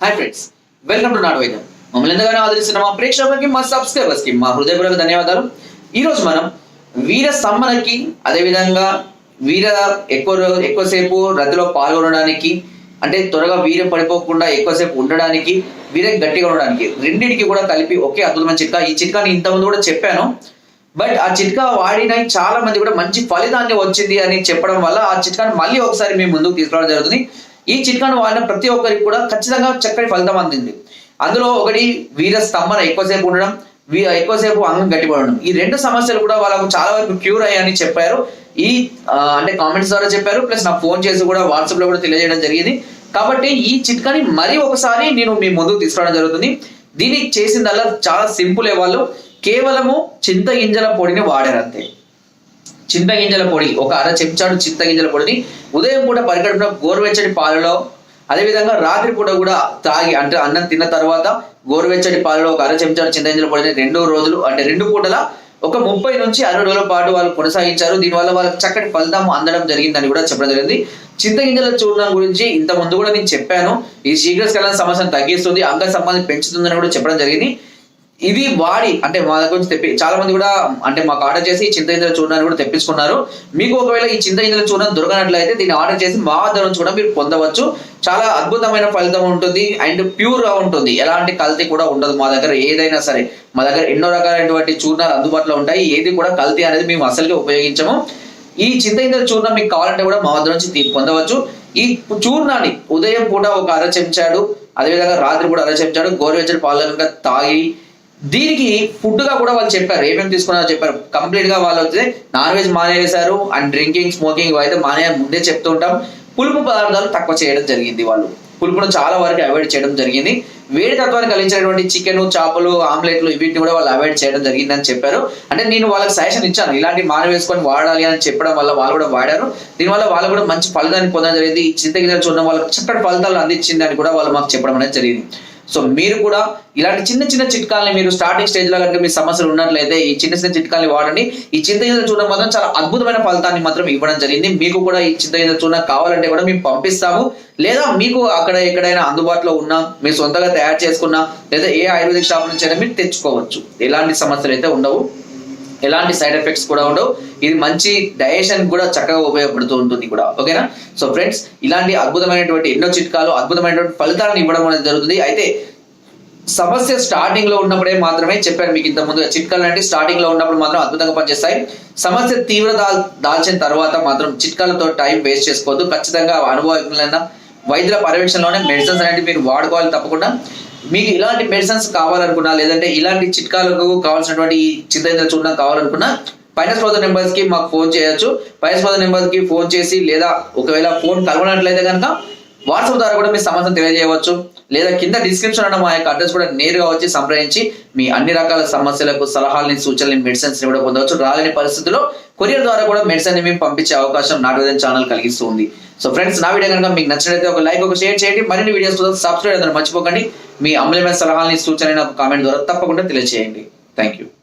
Hi friends welcome to నాడు వైద్యం మమ్మల్ని ఎంతగానో ఆదరిస్తున్న మా ప్రేక్షకులకి మా సబ్స్క్రైబర్స్కి మా హృదయపూర్వక ధన్యవాదాలు. ఈ రోజు మనం వీర సమ్మనకి అదేవిధంగా వీర ఎక్కువ ఎక్కువసేపు రద్దులో పాల్గొనడానికి అంటే త్వరగా వీరం పడిపోకుండా ఎక్కువసేపు ఉండడానికి వీరం గట్టిగా ఉండడానికి రెండింటికి కూడా కలిపి ఒకే అద్భుతమైన చిట్కా. ఈ చిట్కాని ఇంతకుముందు కూడా చెప్పాను. బట్ ఆ చిట్కా వాడిన చాలా మంది కూడా మంచి ఫలితాన్ని వచ్చింది అని చెప్పడం వల్ల ఆ చిట్కాని మళ్ళీ ఒకసారి మేము ముందుకు తీసుకురావడం జరుగుతుంది. ఈ చిట్కాను వాడిన ప్రతి ఒక్కరికి కూడా ఖచ్చితంగా చక్కటి ఫలితం అందింది. అందులో ఒకటి వీర స్తంభన ఎక్కువసేపు ఉండడం వీ ఎక్కువసేపు అంగం గట్టిపడడం. ఈ రెండు సమస్యలు కూడా వాళ్ళకు చాలా వరకు క్యూర్ అయ్యాయని చెప్పారు. ఈ అంటే కామెంట్స్ ద్వారా చెప్పారు. ప్లస్ నాకు ఫోన్ చేసి కూడా వాట్సాప్లో కూడా తెలియజేయడం జరిగింది. కాబట్టి ఈ చిట్కాని మరీ ఒకసారి నేను మీ ముందుకు తీసుకురావడం జరుగుతుంది. దీనికి చేసిందల్లా చాలా సింపుల్ వాళ్ళు. కేవలము చింత గింజల పొడిని వాడారు అంతే చింతగింజల పొడి ఒక అర చెంచాడు చింతగింజల పొడిని ఉదయం పూట పరిగడుపున గోరువెచ్చటి పాలలో అదేవిధంగా రాత్రి పూట కూడా తాగి అంటే అన్నం తిన్న తర్వాత గోరువెచ్చటి పాలలో ఒక అర చెంచాడు చింతగింజల పొడిని రెండు రోజులు అంటే రెండు పూటల ఒక ముప్పై నుంచి అరవై రోజుల పాటు వాళ్ళు కొనసాగించారు. దీనివల్ల వాళ్ళకి చక్కటి ఫలితం అందడం జరిగిందని కూడా చెప్పడం జరిగింది. చింతగింజల చూర్ణం గురించి ఇంత ముందు కూడా నేను చెప్పాను. ఈ శీఘ్రస్ఖలన సమస్యను తగ్గిస్తుంది అంగ సంబంధం పెంచుతుందని కూడా చెప్పడం జరిగింది. ఇది వాడి అంటే మా దగ్గర నుంచి తెప్పి చాలా మంది కూడా అంటే మాకు ఆర్డర్ చేసి చింత ఇంద్ర చూర్ణాన్ని కూడా తెప్పించుకున్నారు. మీకు ఒకవేళ ఈ చింత ఇంద్ర చూర్ణం దొరకనట్లయితే దీన్ని ఆర్డర్ చేసి మా వద్ద నుంచి కూడా మీరు పొందవచ్చు. చాలా అద్భుతమైన ఫలితం ఉంటుంది అండ్ ప్యూర్గా ఉంటుంది. ఎలాంటి కల్తీ కూడా ఉండదు మా దగ్గర. ఏదైనా సరే మా దగ్గర ఎన్నో రకాలైనటువంటి చూర్ణాలు అందుబాటులో ఉంటాయి. ఏది కూడా కల్తీ అనేది మేము అసలుగా ఉపయోగించము. ఈ చింత ఇంద్ర చూర్ణం మీకు కావాలంటే కూడా మా దగ్గర నుంచి పొందవచ్చు. ఈ చూర్ణాన్ని ఉదయం పూట ఒక అర చెంచాడు అదేవిధంగా రాత్రి కూడా అర చెంచాడు గోరువెచ్చని పాలు తాగి దీనికి ఫుడ్గా కూడా వాళ్ళు చెప్పారు. ఏమేమి తీసుకున్నారో చెప్పారు. కంప్లీట్గా వాళ్ళు అయితే నాన్ వెజ్ మానేసారు అండ్ డ్రింకింగ్ స్మోకింగ్ అయితే మానే ముందే చెప్తూ ఉంటాం. పులుపు పదార్థాలు తక్కువ చేయడం జరిగింది వాళ్ళు. పులుపును చాలా వరకు అవాయిడ్ చేయడం జరిగింది. వేడి తత్వాన్ని కలిగించినటువంటి చికెన్ చేపలు ఆమ్లెట్లు వీటిని కూడా వాళ్ళు అవాయిడ్ చేయడం జరిగింది అని చెప్పారు. అంటే నేను వాళ్ళకి సజెషన్ ఇచ్చాను. ఇలాంటి మానవేసుకొని వాడాలి అని చెప్పడం వల్ల వాళ్ళు కూడా వాడారు. దీనివల్ల వాళ్ళు కూడా మంచి ఫలితాన్ని పొందడం జరిగింది. ఈ చింతగిరి చూడడం వాళ్ళకి చక్కటి ఫలితాలు అందించింది అని కూడా వాళ్ళు మాకు చెప్పడం అనేది జరిగింది. సో మీరు కూడా ఇలాంటి చిన్న చిన్న చిట్కాలని మీరు స్టార్టింగ్ స్టేజ్లో కనుక మీ సమస్యలు ఉన్నట్లయితే ఈ చిన్న చిన్న చిట్కాలని వాడండి. ఈ చింత చింతగింజల చూడడం మాత్రం చాలా అద్భుతమైన ఫలితాన్ని మాత్రం ఇవ్వడం జరిగింది. మీకు కూడా ఈ చింత గింజలు చూడడం కావాలంటే కూడా మేము పంపిస్తాము. లేదా మీకు అక్కడ ఎక్కడైనా అందుబాటులో ఉన్నా మీరు సొంతంగా తయారు చేసుకున్నా లేదా ఏ ఆయుర్వేదిక్ షాప్ నుంచి అయినా మీరు తెచ్చుకోవచ్చు. ఎలాంటి సమస్యలు అయితే ఉండవు. ఎలాంటి సైడ్ ఎఫెక్ట్స్ కూడా ఉండవు. ఇది మంచి డైజెషన్ కూడా చక్కగా ఉపయోగపడుతూ ఉంటుంది కూడా. ఓకేనా? సో ఫ్రెండ్స్ ఇలాంటి అద్భుతమైనటువంటి ఎన్నో చిట్కాలు అద్భుతమైనటువంటి ఫలితాలను ఇవ్వడం అనేది జరుగుతుంది. అయితే సమస్య స్టార్టింగ్లో ఉన్నప్పుడే మాత్రమే చెప్పాను మీకు ఇంత ముందు చిట్కాలు అంటే స్టార్టింగ్లో ఉన్నప్పుడు మాత్రం అద్భుతంగా పనిచేస్తాయి. సమస్య తీవ్ర దాల్చిన తర్వాత మాత్రం చిట్కాలతో టైం వేస్ట్ చేసుకోవద్దు. ఖచ్చితంగా అనుభవజ్ఞులైన వైద్యుల పర్యవేక్షణలోనే మెడిసిన్స్ అనేవి మీరు వాడుకోవాలి తప్పకుండా. మీకు ఇలాంటి మెడిసిన్స్ కావాలనుకున్నా లేదంటే ఇలాంటి చిట్కాలకు కావాల్సినటువంటి ఈ చూడడం కావాలనుకున్నా పైన స్పోదర్ నెంబర్స్కి మాకు ఫోన్ చేయొచ్చు. పైన స్పోదర్ నెంబర్కి ఫోన్ చేసి లేదా ఒకవేళ ఫోన్ కలవనట్లయితే కనుక వాట్సాప్ ద్వారా కూడా మీ సమస్యను తెలియజేయవచ్చు. లేదా కింద డిస్క్రిప్షన్ ఉన్న మా యొక్క అడ్రస్ కూడా నేరుగా వచ్చి సంప్రదించి మీ అన్ని రకాల సమస్యలకు సలహాలని సూచనలు మెడిసిన్స్ కూడా పొందవచ్చు. రాలేని పరిస్థితుల్లో కొరియర్ ద్వారా కూడా మెడిసిన్ మేము పంపించే అవకాశం నాటువేదన్ ఛానల్ కలిగిస్తుంది. సో ఫ్రెండ్స్ నా వీడియో కనుక మీకు నచ్చినట్లయితే ఒక లైక్ ఒక షేర్ చేయండి. మరిన్ని వీడియోస్ కోసం సబ్స్క్రైబ్ అయితే మర్చిపోకండి. మీ అమూల్యమైన సలహాలని సూచనలు కామెంట్ ద్వారా తప్పకుండా తెలియజేయండి. Thank you